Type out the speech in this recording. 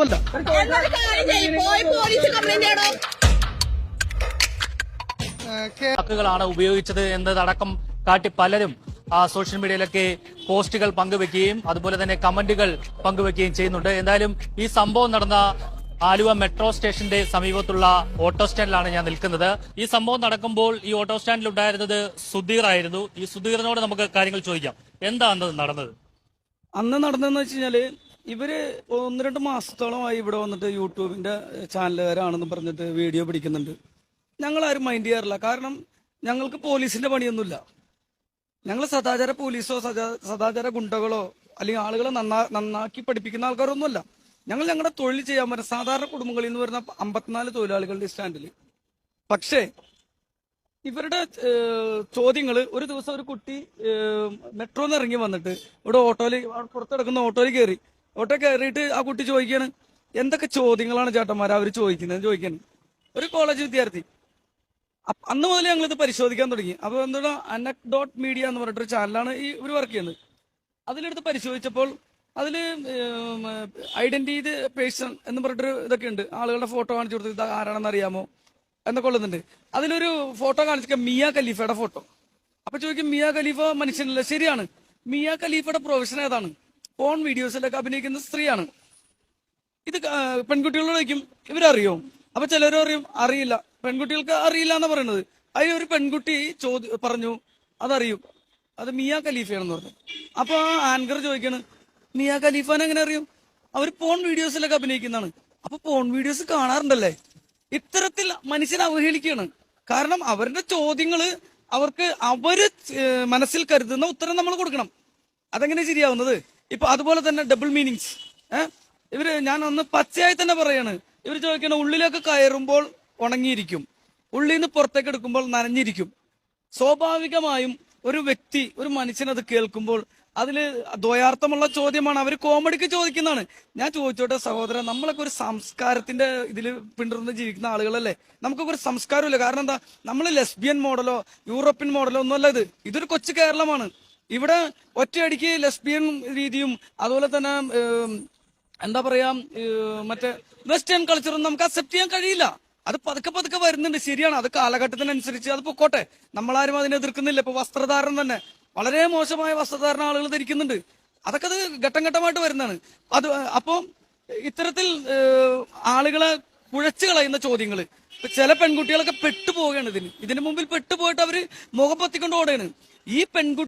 ചെയ്യണോ? വാക്കുകളാണ് ഉപയോഗിച്ചത് എന്നതടക്കം കാട്ടി പലരും ആ സോഷ്യൽ മീഡിയയിലൊക്കെ പോസ്റ്റുകൾ പങ്കുവെക്കുകയും അതുപോലെ തന്നെ കമന്റുകൾ പങ്കുവെക്കുകയും ചെയ്യുന്നുണ്ട്. എന്തായാലും ഈ സംഭവം നടന്ന ആലുവ മെട്രോ സ്റ്റേഷന്റെ സമീപത്തുള്ള ഓട്ടോ സ്റ്റാൻഡിലാണ് ഞാൻ നിൽക്കുന്നത്. ഈ സംഭവം നടക്കുമ്പോൾ ഈ ഓട്ടോ സ്റ്റാൻഡിൽ ഉണ്ടായിരുന്നത് സുധീർ ആയിരുന്നു. ഈ സുധീറിനോട് നമുക്ക് കാര്യങ്ങൾ ചോദിക്കാം. എന്താണ് നടന്നത്? അന്ന് നടന്നതെന്ന് വെച്ച് കഴിഞ്ഞാൽ ഇവർ ഒന്ന് രണ്ട് മാസത്തോളമായി ഇവിടെ വന്നിട്ട് യൂട്യൂബിന്റെ ചാനലുകാരാണെന്ന് പറഞ്ഞിട്ട് വീഡിയോ പിടിക്കുന്നുണ്ട്. ഞങ്ങൾ ആരും മൈൻഡ് ചെയ്യാറില്ല. കാരണം ഞങ്ങൾക്ക് പോലീസിന്റെ പണിയൊന്നുമില്ല. ഞങ്ങൾ സദാചാര പോലീസോ സദാ- സദാചാര ഗുണ്ടകളോ അല്ലെങ്കിൽ ആളുകളെ നന്നാ നന്നാക്കി പഠിപ്പിക്കുന്ന ആൾക്കാരൊന്നുമല്ല. ഞങ്ങൾ ഞങ്ങളുടെ തൊഴിൽ ചെയ്യാൻ പറ്റും. സാധാരണ കുടുംബങ്ങളിൽ നിന്ന് വരുന്ന അമ്പത്തിനാല് തൊഴിലാളികളുടെ സ്റ്റാൻഡിൽ പക്ഷേ ഇവരുടെ ചോദ്യങ്ങൾ ഒരു ദിവസം ഒരു കുട്ടി മെട്രോന്ന് ഇറങ്ങി വന്നിട്ട് ഇവിടെ ഓട്ടോയിൽ പുറത്തെടുക്കുന്ന ഓട്ടോയിൽ കയറി. ഓട്ടോ കയറിയിട്ട് ആ കുട്ടി ചോദിക്കാണ് എന്തൊക്കെ ചോദ്യങ്ങളാണ് ചേട്ടന്മാർ അവർ ചോദിക്കുന്നത് ചോദിക്കാൻ ഒരു കോളേജ് വിദ്യാർത്ഥി. അന്ന് മുതൽ ഞങ്ങൾ ഇത് പരിശോധിക്കാൻ തുടങ്ങി. അപ്പോൾ അനക് ഡോട്ട് മീഡിയ എന്ന് പറഞ്ഞിട്ടൊരു ചാനലാണ് ഈ ഇവർ വർക്ക് ചെയ്യുന്നത്. അതിലെടുത്ത് പരിശോധിച്ചപ്പോൾ അതിൽ ഐഡന്റിറ്റി പേഴ്സൺ എന്ന് പറഞ്ഞിട്ടൊരു ഇതൊക്കെ ഉണ്ട്. ആളുകളുടെ ഫോട്ടോ കാണിച്ചു കൊടുത്ത് ഇത് ആരാണെന്ന് അറിയാമോ എന്നൊക്കെ ഉള്ളതുണ്ട്. അതിലൊരു ഫോട്ടോ കാണിച്ചിട്ട് മിയ ഖലീഫയുടെ ഫോട്ടോ അപ്പൊ ചോദിക്കും മിയ ഖലീഫ മനുഷ്യനല്ല. ശരിയാണ്. മിയ ഖലീഫയുടെ പ്രൊഫഷൻ ഏതാണ്? ഫോൺ വീഡിയോസിലൊക്കെ അഭിനയിക്കുന്ന സ്ത്രീയാണ്. ഇത് പെൺകുട്ടികളോട് ചോദിക്കും ഇവരറിയോ? അപ്പൊ ചിലരും അറിയും അറിയില്ല. പെൺകുട്ടികൾക്ക് അറിയില്ല എന്ന് പറയുന്നത് അതിൽ ഒരു പെൺകുട്ടി ചോദ്യ പറഞ്ഞു അതറിയും അത് മിയ ഖലീഫയാണെന്ന് പറഞ്ഞു. അപ്പൊ ആങ്കർ ചോദിക്കാണ് മിയ ഖലീഫാനെ എങ്ങനെ അറിയും? അവർ പോൺ വീഡിയോസിലൊക്കെ അഭിനയിക്കുന്നതാണ്. അപ്പൊ പോൺ വീഡിയോസ് കാണാറുണ്ടല്ലേ? ഇത്തരത്തിൽ മനുഷ്യനെ അവഹേളിക്കുകയാണ്. കാരണം അവരുടെ ചോദ്യങ്ങൾ അവർക്ക് അവർ മനസ്സിൽ കരുതുന്ന ഉത്തരം നമ്മൾ കൊടുക്കണം. അതെങ്ങനെ ശരിയാവുന്നത്? ഇപ്പൊ അതുപോലെ തന്നെ ഡബിൾ മീനിങ്സ് ഏഹ് ഇവർ ഞാൻ ഒന്ന് പച്ചയായി തന്നെ പറയാണ്. ഇവർ ചോദിക്കണ ഉള്ളിലേക്ക് കയറുമ്പോൾ ഉണങ്ങിയിരിക്കും. ഉള്ളിൽ നിന്ന് പുറത്തേക്ക് എടുക്കുമ്പോൾ നനഞ്ഞിരിക്കും. സ്വാഭാവികമായും ഒരു വ്യക്തി ഒരു മനുഷ്യനത് കേൾക്കുമ്പോൾ അതിൽ ദ്വയാർത്ഥമുള്ള ചോദ്യമാണ്. അവർ കോമഡിക്ക് ചോദിക്കുന്നതാണ്. ഞാൻ ചോദിച്ചോട്ടെ സഹോദരൻ നമ്മളൊക്കെ ഒരു സംസ്കാരത്തിന്റെ ഇതിൽ പിന്തുടർന്ന് ജീവിക്കുന്ന ആളുകളല്ലേ? നമുക്കൊക്കെ ഒരു സംസ്കാരമില്ല. കാരണം എന്താ? നമ്മൾ ലെസ്ബിയൻ മോഡലോ യൂറോപ്യൻ മോഡലോ ഒന്നുമല്ല ഇത്. ഇതൊരു കൊച്ചു കേരളമാണ്. ഇവിടെ ഒറ്റയടിക്ക് ലെസ്ബിയൻ രീതിയും അതുപോലെ തന്നെ എന്താ പറയാ മറ്റേ വെസ്റ്റേൺ കൾച്ചറും നമുക്ക് അക്സെപ്റ്റ് ചെയ്യാൻ കഴിയില്ല. അത് പതുക്കെ പതുക്കെ വരുന്നുണ്ട്. ശരിയാണ്. അത് കാലഘട്ടത്തിനനുസരിച്ച് അത് പൊക്കോട്ടെ. നമ്മളാരും അതിനെ എതിർക്കുന്നില്ല. ഇപ്പൊ വസ്ത്രധാരണം തന്നെ. വളരെ മോശമായ വസ്ത്രധാരണ ആളുകൾ ധരിക്കുന്നുണ്ട്. അതൊക്കെ അത് ഘട്ടം ഘട്ടമായിട്ട് വരുന്നതാണ്. അത് അപ്പോ ഇത്തരത്തിൽ ആളുകളെ കുഴച്ചു കളയുന്ന ചോദ്യങ്ങൾ ചില പെൺകുട്ടികളൊക്കെ പെട്ടുപോവുകയാണ് ഇതിന്. ഇതിന് മുമ്പിൽ പെട്ടുപോയിട്ട് അവർ മുഖം പൊത്തിക്കൊണ്ട് ഓടുകയാണ്. ഈ പെൺകുട്ടി